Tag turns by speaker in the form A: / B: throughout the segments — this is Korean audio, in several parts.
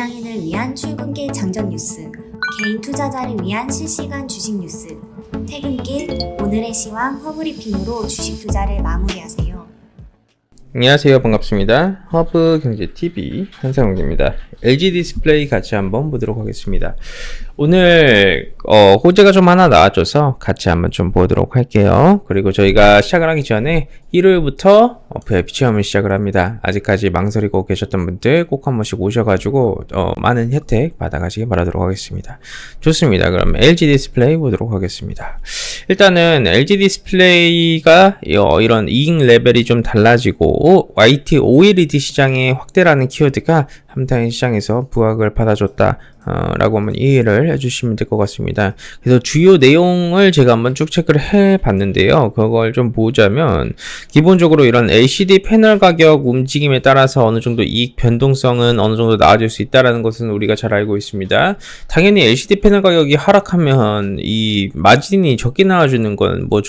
A: 직장인을 위한 출근길 장전 뉴스, 개인 투자자를 위한 실시간 주식 뉴스, 퇴근길 오늘의 시황 허브리핑으로 주식 투자를 마무리하세요.
B: 안녕하세요. 반갑습니다. 허브 경제 TV 한상욱입니다. LG 디스플레이 같이 한번 보도록 하겠습니다. 오늘 어, 호재가 좀 하나 나와줘서 같이 한번 좀 보도록 할게요. 그리고 저희가 시작을 하기 전에 일요일부터 어, VIP 체험을 시작을 합니다. 아직까지 망설이고 계셨던 분들 꼭 한 번씩 오셔가지고 어, 많은 혜택 받아가시기 바라도록 하겠습니다. 좋습니다. 그럼 LG 디스플레이 보도록 하겠습니다. 일단은 LG 디스플레이가 어, 이런 이익 레벨이 좀 달라지고 YT OLED 시장의 확대라는 키워드가 함타인 시장에서 부각을 받아줬다. 어, 라고 한번 이해를 해주시면 될 것 같습니다. 그래서 주요 내용을 제가 한번 쭉 체크를 해 봤는데요. 그걸 좀 보자면, 기본적으로 이런 LCD 패널 가격 움직임에 따라서 어느 정도 이익 변동성은 어느 정도 나아질 수 있다라는 것은 우리가 잘 알고 있습니다. 당연히 LCD 패널 가격이 하락하면 이 마진이 적게 나와주는 건 뭐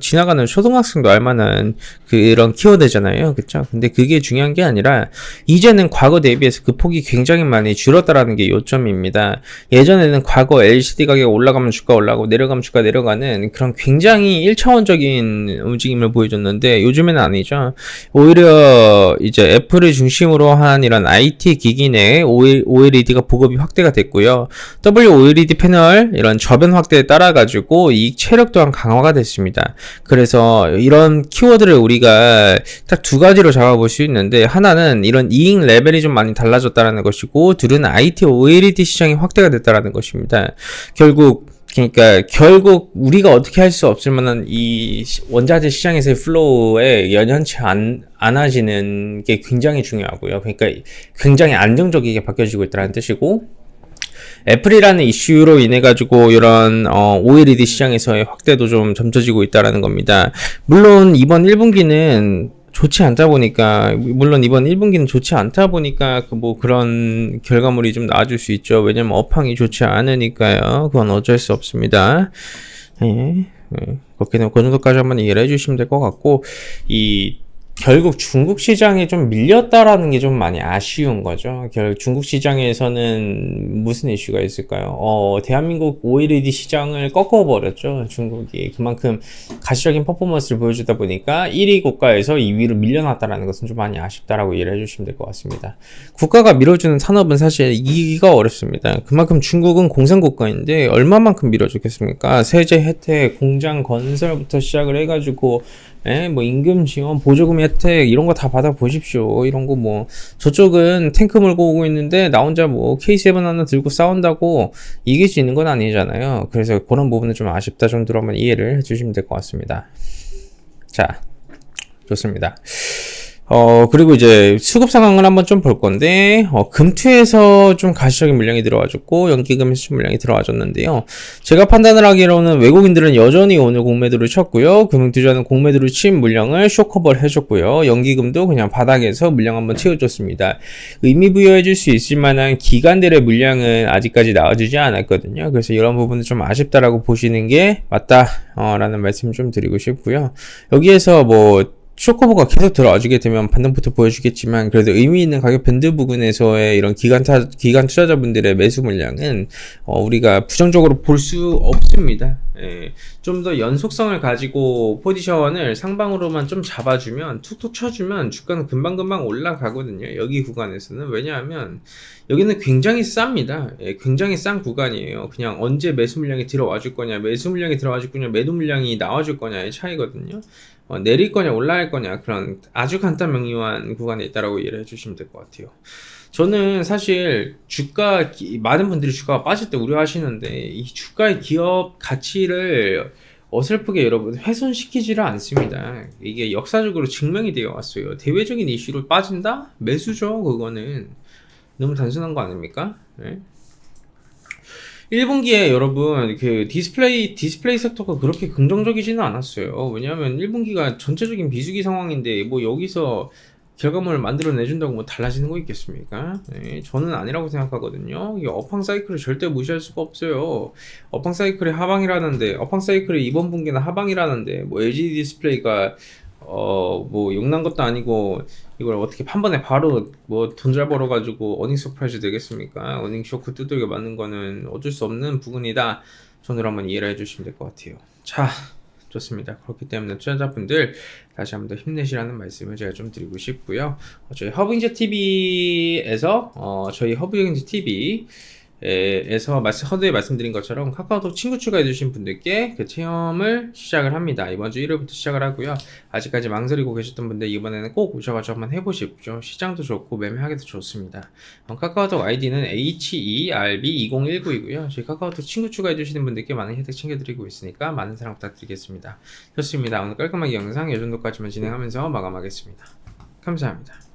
B: 지나가는 초등학생도 알만한 그런 키워드잖아요. 그쵸? 근데 그게 중요한 게 아니라, 이제는 과거 대비해서 그 폭이 굉장히 많이 줄었다라는 게 요점입니다. 입니다. 예전에는 과거 LCD 가격 올라가면 주가 올라가고 내려가면 주가 내려가는 그런 굉장히 1차원적인 움직임을 보여줬는데 요즘에는 아니죠. 오히려 이제 애플을 중심으로 한 이런 IT 기기 내 OLED가 보급이 확대가 됐고요. WOLED 패널 이런 저변 확대에 따라 가지고 이 체력 또한 강화가 됐습니다. 그래서 이런 키워드를 우리가 딱 두 가지로 잡아볼 수 있는데 하나는 이런 이익 레벨이 좀 많이 달라 졌다는 것이고 둘은 IT OLED 시장이 확대가 됐다라는 것입니다. 결국 그러니까 결국 우리가 어떻게 할 수 없을 만한 이 원자재 시장에서의 플로우에 연연치 않, 않아지는 게 굉장히 중요하고요. 그러니까 굉장히 안정적이게 바뀌어지고 있다는 뜻이고 애플이라는 이슈로 인해 가지고 이런 어, OLED 시장에서의 확대도 좀 점쳐지고 있다라는 겁니다. 물론 이번 1분기는 좋지 않다 보니까 물론 이번 1분기는 좋지 않다 보니까 그 뭐 그런 결과물이 좀 나와줄 수 있죠. 왜냐면 업황이 좋지 않으니까요. 그건 어쩔 수 없습니다. 예. 예. 그렇게 되면 그 정도까지 한번 이해를 해주시면 될 것 같고 이 결국 중국 시장에 좀 밀렸다라는 게 좀 많이 아쉬운 거죠. 결국 중국 시장에서는 무슨 이슈가 있을까요? 어, 대한민국 OLED 시장을 꺾어버렸죠. 중국이. 그만큼 가시적인 퍼포먼스를 보여주다 보니까 1위 국가에서 2위로 밀려났다라는 것은 좀 많이 아쉽다라고 이해를 해주시면 될 것 같습니다. 국가가 밀어주는 산업은 사실 이기가 어렵습니다. 그만큼 중국은 공산국가인데 얼마만큼 밀어주겠습니까? 세제 혜택, 공장 건설부터 시작을 해가지고 예, 뭐 임금 지원, 보조금 혜택 이런 거 다 받아 보십시오. 이런 거 뭐 저쪽은 탱크 몰고 오고 있는데 나 혼자 뭐 K7 하나 들고 싸운다고 이길 수 있는 건 아니잖아요. 그래서 그런 부분은 좀 아쉽다 정도로 한번 이해를 해주시면 될 것 같습니다. 자, 좋습니다. 어, 그리고 이제 수급 상황을 한번 좀 볼 건데, 어, 금투에서 좀 가시적인 물량이 들어와줬고, 연기금에서 좀 물량이 들어와줬는데요. 제가 판단을 하기로는 외국인들은 여전히 오늘 공매도를 쳤고요. 금융투자는 공매도를 친 물량을 쇼커버를 해줬고요. 연기금도 그냥 바닥에서 물량 한번 채워줬습니다. 의미 부여해줄 수 있을 만한 기관들의 물량은 아직까지 나와주지 않았거든요. 그래서 이런 부분은 좀 아쉽다라고 보시는 게 맞다, 어, 라는 말씀 좀 드리고 싶고요. 여기에서 뭐, 쇼커버가 계속 들어와주게 되면 반등부터 보여주겠지만 그래도 의미 있는 가격 밴드 부근에서의 이런 기간 타, 기간 투자자분들의 매수 물량은 어, 우리가 부정적으로 볼 수 없습니다. 예, 좀 더 연속성을 가지고 포지션을 상방으로만 좀 잡아주면 툭툭 쳐주면 주가는 금방금방 올라가거든요. 여기 구간에서는 왜냐하면 여기는 굉장히 쌉니다. 예, 굉장히 싼 구간이에요. 그냥 언제 매수 물량이 들어와 줄 거냐, 매수 물량이 들어와 줄 거냐, 매도 물량이 나와 줄 거냐의 차이거든요. 어, 내릴 거냐 올라갈 거냐 그런 아주 간단 명료한 구간에 있다라고 이해를 해주시면 될 것 같아요. 저는 사실 주가 많은 분들이 주가가 빠질 때 우려하시는데 이 주가의 기업 가치를 어설프게 여러분 훼손시키지를 않습니다. 이게 역사적으로 증명이 되어 왔어요. 대외적인 이슈로 빠진다? 매수죠, 그거는. 너무 단순한 거 아닙니까? 네? 1분기에 여러분 그 디스플레이 디스플레이 섹터가 그렇게 긍정적이지는 않았어요. 왜냐하면 1분기가 전체적인 비수기 상황인데 뭐 여기서 결과물을 만들어 내준다고 뭐 달라지는 거 있겠습니까? 네, 저는 아니라고 생각하거든요. 이 업황 사이클을 절대 무시할 수가 없어요. 업황 사이클의 하방이라는데 업황 사이클의 이번 분기는 하방이라는데 뭐 LG 디스플레이가 어, 뭐 용난 것도 아니고 이걸 어떻게 한 번에 바로 뭐 돈 잘 벌어가지고 어닝 서프라이즈 되겠습니까? 어닝 쇼크 두들겨 맞는 거는 어쩔 수 없는 부분이다. 손으로 한번 이해를 해주시면 될 것 같아요. 자, 좋습니다. 그렇기 때문에 투자자분들 다시 한번 더 힘내시라는 말씀을 제가 좀 드리고 싶고요. 어, 저희 허브인제 TV에서 어, 저희 허브인제 TV 에서 말씀, 허드에 말씀드린 것처럼 카카오톡 친구 추가해주신 분들께 그 체험을 시작을 합니다. 이번 주 1월부터 시작을 하고요. 아직까지 망설이고 계셨던 분들 이번에는 꼭 오셔가지고 한번 해보십시오. 시장도 좋고 매매하기도 좋습니다. 어, 카카오톡 아이디는 HERB2019이고요. 저희 카카오톡 친구 추가해주시는 분들께 많은 혜택 챙겨드리고 있으니까 많은 사랑 부탁드리겠습니다. 좋습니다. 오늘 깔끔하게 영상 이 정도까지만 진행하면서 마감하겠습니다. 감사합니다.